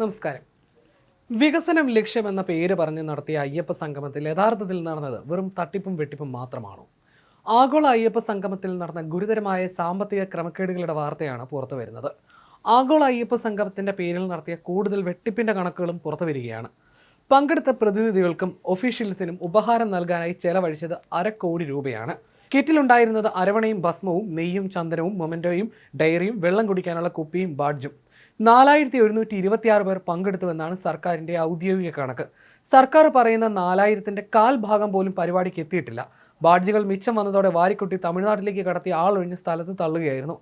നമസ്കാരം. വികസനം ലക്ഷ്യമെന്ന പേര് പറഞ്ഞ് നടത്തിയ അയ്യപ്പ സംഗമത്തിൽ യഥാർത്ഥത്തിൽ നടന്നത് വെറും തട്ടിപ്പും വെട്ടിപ്പും മാത്രമാണോ? ആഗോള അയ്യപ്പ സംഗമത്തിൽ നടന്ന ഗുരുതരമായ സാമ്പത്തിക ക്രമക്കേടുകളുടെ വാർത്തയാണ് പുറത്തു വരുന്നത്. ആഗോള അയ്യപ്പ സംഗമത്തിന്റെ പേരിൽ നടത്തിയ കൂടുതൽ വെട്ടിപ്പിന്റെ കണക്കുകളും പുറത്തു വരികയാണ്. പങ്കെടുത്ത പ്രതിനിധികൾക്കും ഒഫീഷ്യൽസിനും ഉപഹാരം നൽകാനായി ചെലവഴിച്ചത് അരക്കോടി കോടി രൂപയാണ്. കിറ്റിലുണ്ടായിരുന്നത് അരവണയും ഭസ്മവും നെയ്യും ചന്ദനവും മൊമെന്റോയും ഡയറിയും വെള്ളം കുടിക്കാനുള്ള കുപ്പിയും ബാഡ്ജും. നാലായിരത്തി ഒരുന്നൂറ്റി ഇരുപത്തിയാറ് പേർ പങ്കെടുത്തുവെന്നാണ് സർക്കാരിന്റെ ഔദ്യോഗിക കണക്ക്. സർക്കാർ പറയുന്ന നാലായിരത്തിന്റെ കാൽ ഭാഗം പോലും പരിപാടിക്ക് എത്തിയിട്ടില്ല. ബാഡ്ജുകൾ മിച്ചം വന്നതോടെ വാരിക്കുട്ടി തമിഴ്നാട്ടിലേക്ക് കടത്തി ആളൊഴിഞ്ഞ സ്ഥലത്ത് തള്ളുകയായിരുന്നു.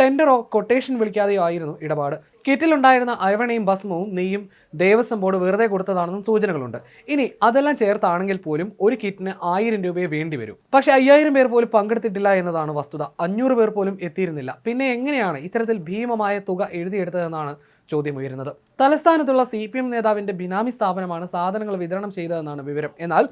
ടെൻഡറോ കൊട്ടേഷൻ വിളിക്കാതെയോ ആയിരുന്നു ഇടപാട്. കിറ്റിലുണ്ടായിരുന്ന അരവണയും ഭസ്മവും നെയ്യും ദേവസ്വം ബോർഡ് വെറുതെ കൊടുത്തതാണെന്നും സൂചനകളുണ്ട്. ഇനി അതെല്ലാം ചേർത്താണെങ്കിൽ പോലും ഒരു കിറ്റിന് ആയിരം രൂപയെ വേണ്ടി വരും. പക്ഷേ അയ്യായിരം പേർ പോലും പങ്കെടുത്തിട്ടില്ല എന്നതാണ് വസ്തുത. അഞ്ഞൂറ് പേർ പോലും എത്തിയിരുന്നില്ല. പിന്നെ എങ്ങനെയാണ് ഇത്തരത്തിൽ ഭീമമായ തുക എഴുതിയെടുത്തതെന്നാണ് ചോദ്യം ഉയരുന്നത് തലസ്ഥാനത്തുള്ള സി പി എം നേതാവിന്റെ ബിനാമി സ്ഥാപനമാണ് സാധനങ്ങൾ വിതരണം ചെയ്തതെന്നാണ് വിവരം. എന്നാൽ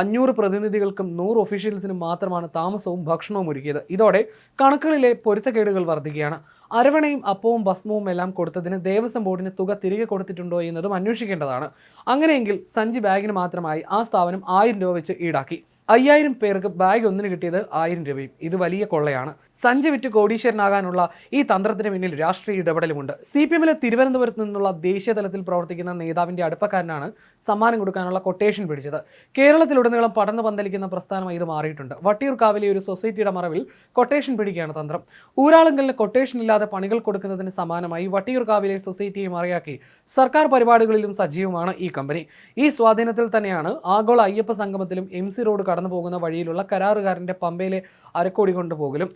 അഞ്ഞൂറ് പ്രതിനിധികൾക്കും നൂറ് ഒഫീഷ്യൽസിനും മാത്രമാണ് താമസവും ഭക്ഷണവും ഒരുക്കിയത്. ഇതോടെ കണക്കുകളിലെ പൊരുത്തക്കേടുകൾ വർദ്ധിക്കുകയാണ് അരവണയും അപ്പവും ഭസ്മവും എല്ലാം കൊടുത്തതിന് ദേവസ്വം ബോർഡിന് തുക തിരികെ കൊടുത്തിട്ടുണ്ടോ എന്നതും അന്വേഷിക്കേണ്ടതാണ്. അങ്ങനെയെങ്കിൽ സഞ്ചി ബാഗിന് മാത്രമായി ആ സ്ഥാപനം ആയിരം രൂപ വെച്ച് ഈടാക്കി. അയ്യായിരം പേർക്ക് ബാഗ് ഒന്നിന് കിട്ടിയത് ആയിരം രൂപയും. ഇത് വലിയ കൊള്ളയാണ്. സഞ്ചി വിറ്റ് കോടീശ്വരനാകാനുള്ള ഈ തന്ത്രത്തിന് പിന്നിൽ രാഷ്ട്രീയ ഇടപെടലുമുണ്ട്. സി പി എമ്മിലെ തിരുവനന്തപുരത്ത് നിന്നുള്ള ദേശീയ തലത്തിൽ പ്രവർത്തിക്കുന്ന നേതാവിന്റെ അടുപ്പക്കാരനാണ് സമ്മാനം കൊടുക്കാനുള്ള കൊട്ടേഷൻ പിടിച്ചത്. കേരളത്തിലുടനീളം പടർന്നു പന്തലിക്കുന്ന പ്രസ്ഥാനമായി ഇത് മാറിയിട്ടുണ്ട്. വട്ടിയൂർക്കാവിലെ ഒരു സൊസൈറ്റിയുടെ മറവിൽ കൊട്ടേഷൻ പിടിക്കുകയാണ് തന്ത്രം. ഊരാളുങ്കലിന് കൊട്ടേഷൻ ഇല്ലാതെ പണികൾ കൊടുക്കുന്നതിന് സമാനമായി വട്ടിയൂർക്കാവിലെ സൊസൈറ്റിയെ മറിയാക്കി സർക്കാർ പരിപാടികളിലും സജീവമാണ് ഈ കമ്പനി ഈ സ്വാധീനത്തിൽ തന്നെയാണ് ആഗോള അയ്യപ്പ സംഗമത്തിലും എം സി റോഡ് കടന്നു പോകുന്ന വഴിയിലുള്ള കരാറുകാരന്റെ പമ്പയിലെ അരക്കോടി കൊണ്ടുപോകലും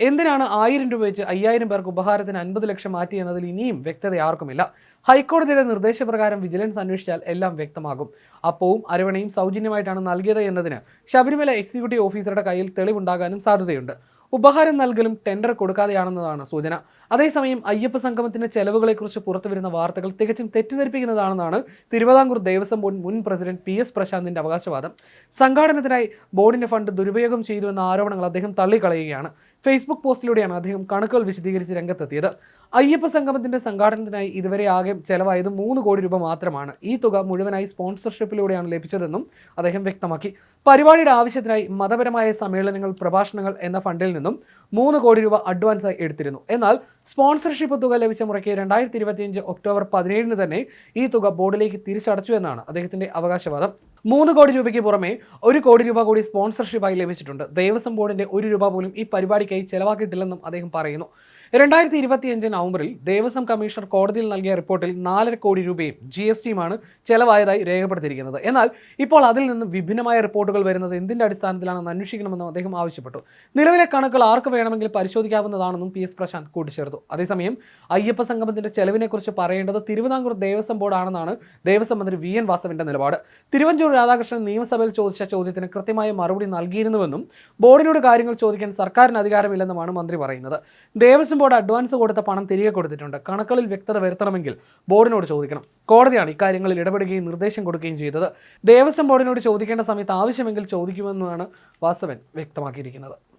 എന്തിനാണ് ആയിരം രൂപ വെച്ച് അയ്യായിരം പേർക്ക് ഉപഹാരത്തിന് അൻപത് ലക്ഷം മാറ്റി എന്നതിൽ ഇനിയും വ്യക്തത ആർക്കുമില്ല. ഹൈക്കോടതിയുടെ നിർദ്ദേശപ്രകാരം വിജിലൻസ് അന്വേഷിച്ചാൽ എല്ലാം വ്യക്തമാകും. അപ്പവും അരവണയും സൗജന്യമായിട്ടാണ് നൽകിയത് എന്നതിന് ശബരിമല എക്സിക്യൂട്ടീവ് ഓഫീസറുടെ കയ്യിൽ തെളിവുണ്ടാകാനും സാധ്യതയുണ്ട്. ഉപഹാരം നൽകലും ടെൻഡർ കൊടുക്കാതെയാണെന്നതാണ് സൂചന. അതേസമയം അയ്യപ്പ സംഗമത്തിന്റെ ചെലവുകളെക്കുറിച്ച് പുറത്തുവരുന്ന വാർത്തകൾ തികച്ചും തെറ്റിദ്ധരിപ്പിക്കുന്നതാണെന്നാണ് തിരുവിതാംകൂർ ദേവസ്വം ബോർഡ് മുൻ പ്രസിഡന്റ് പി എസ് പ്രശാന്തിന്റെ അവകാശവാദം. സംഘാടനത്തിനായി ബോർഡിന്റെ ഫണ്ട് ദുരുപയോഗം ചെയ്തു എന്ന ആരോപണങ്ങൾ അദ്ദേഹം തള്ളിക്കളയുകയാണ്. ഫേസ്ബുക്ക് പോസ്റ്റിലൂടെയാണ് അദ്ദേഹം കണക്കുകൾ വിശദീകരിച്ച് രംഗത്തെത്തിയത്. അയ്യപ്പ സംഗമത്തിന്റെ സംഘാടനത്തിനായി ഇതുവരെ ആകെ ചെലവായത് മൂന്ന് കോടി രൂപ മാത്രമാണ്. ഈ തുക മുഴുവനായി സ്പോൺസർഷിപ്പിലൂടെയാണ് ലഭിച്ചതെന്നും അദ്ദേഹം വ്യക്തമാക്കി. പരിപാടിയുടെ ആവശ്യത്തിനായി മതപരമായ സമ്മേളനങ്ങൾ പ്രഭാഷണങ്ങൾ എന്ന ഫണ്ടിൽ നിന്നും മൂന്ന് കോടി രൂപ അഡ്വാൻസായി എടുത്തിരുന്നു. എന്നാൽ സ്പോൺസർഷിപ്പ് തുക ലഭിച്ച മുറയ്ക്ക് രണ്ടായിരത്തി ഇരുപത്തിയഞ്ച് ഒക്ടോബർ പതിനേഴിന് തന്നെ ഈ തുക ബോർഡിലേക്ക് തിരിച്ചടച്ചു എന്നാണ് അദ്ദേഹത്തിന്റെ അവകാശവാദം. മൂന്ന് കോടി രൂപയ്ക്ക് പുറമെ ഒരു കോടി രൂപ കൂടി സ്പോൺസർഷിപ്പായി ലഭിച്ചിട്ടുണ്ട്. ദേവസ്വം ബോർഡിന്റെ ഒരു രൂപ പോലും ഈ പരിപാടിക്കായി ചെലവാക്കിയിട്ടില്ലെന്നും അദ്ദേഹം പറയുന്നു. രണ്ടായിരത്തി ഇരുപത്തിയഞ്ച് നവംബറിൽ ദേവസ്വം കമ്മീഷണർ കോടതിയിൽ നൽകിയ റിപ്പോർട്ടിൽ നാലര കോടി രൂപയും ജി എസ് ടിയുമാണ് ചെലവായതായി രേഖപ്പെടുത്തിയിരിക്കുന്നത്. എന്നാൽ ഇപ്പോൾ അതിൽ നിന്ന് വിഭിന്നമായ റിപ്പോർട്ടുകൾ വരുന്നത് എന്തിന്റെ അടിസ്ഥാനത്തിലാണെന്ന് അന്വേഷിക്കണമെന്നും അദ്ദേഹം ആവശ്യപ്പെട്ടു. നിലവിലെ കണക്കുകൾ ആർക്ക് വേണമെങ്കിൽ പരിശോധിക്കാവുന്നതാണെന്നും പി എസ് പ്രശാന്ത് കൂട്ടിച്ചേർത്തു. അതേസമയം അയ്യപ്പ സംഗമത്തിന്റെ ചെലവിനെക്കുറിച്ച് പറയേണ്ടത് തിരുവിതാംകൂർ ദേവസ്വം ബോർഡാണെന്നാണ് ദേവസ്വം മന്ത്രി വി എൻ വാസവിന്റെ നിലപാട്. തിരുവഞ്ചൂർ രാധാകൃഷ്ണൻ നിയമസഭയിൽ ചോദിച്ച ചോദ്യത്തിന് കൃത്യമായ മറുപടി നൽകിയിരുന്നുവെന്നും ബോർഡിനോട് കാര്യങ്ങൾ ചോദിക്കാൻ സർക്കാരിന് അധികാരമില്ലെന്നുമാണ് മന്ത്രി പറയുന്നത്. ദേവസ്വം ബോർഡ് അഡ്വാൻസ് കൊടുത്ത പണം തിരികെ കൊടുത്തിട്ടുണ്ട്. കണക്കുകളിൽ വ്യക്തത വരുത്തണമെങ്കിൽ ബോർഡിനോട് ചോദിക്കണം. കോടതിയാണ് ഇക്കാര്യങ്ങളിൽ ഇടപെടുകയും നിർദ്ദേശം കൊടുക്കുകയും ചെയ്തത്. ദേവസ്വം ബോർഡിനോട് ചോദിക്കേണ്ട സമയത്ത് ആവശ്യമെങ്കിൽ ചോദിക്കുമെന്നാണ് വാസവൻ വ്യക്തമാക്കിയിരിക്കുന്നത്.